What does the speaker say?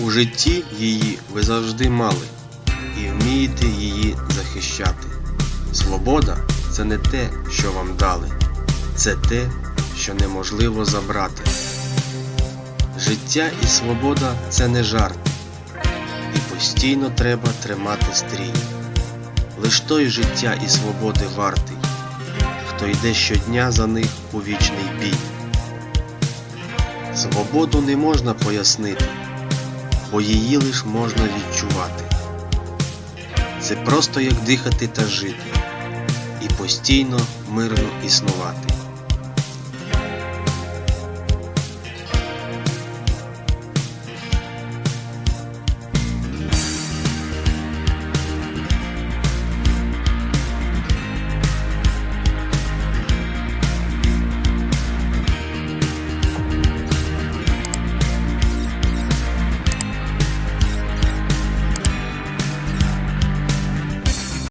У житті її ви завжди мали і вмієте її захищати. Свобода це не те, що вам дали, це те, що неможливо забрати. Життя і свобода це не жарт, і постійно треба тримати стрій. Лиш той життя і свободи вартий, хто йде щодня за них у вічний бій. Свободу не можна пояснити, бо її лиш можна відчувати. Це просто як дихати та жити, і постійно мирно існувати.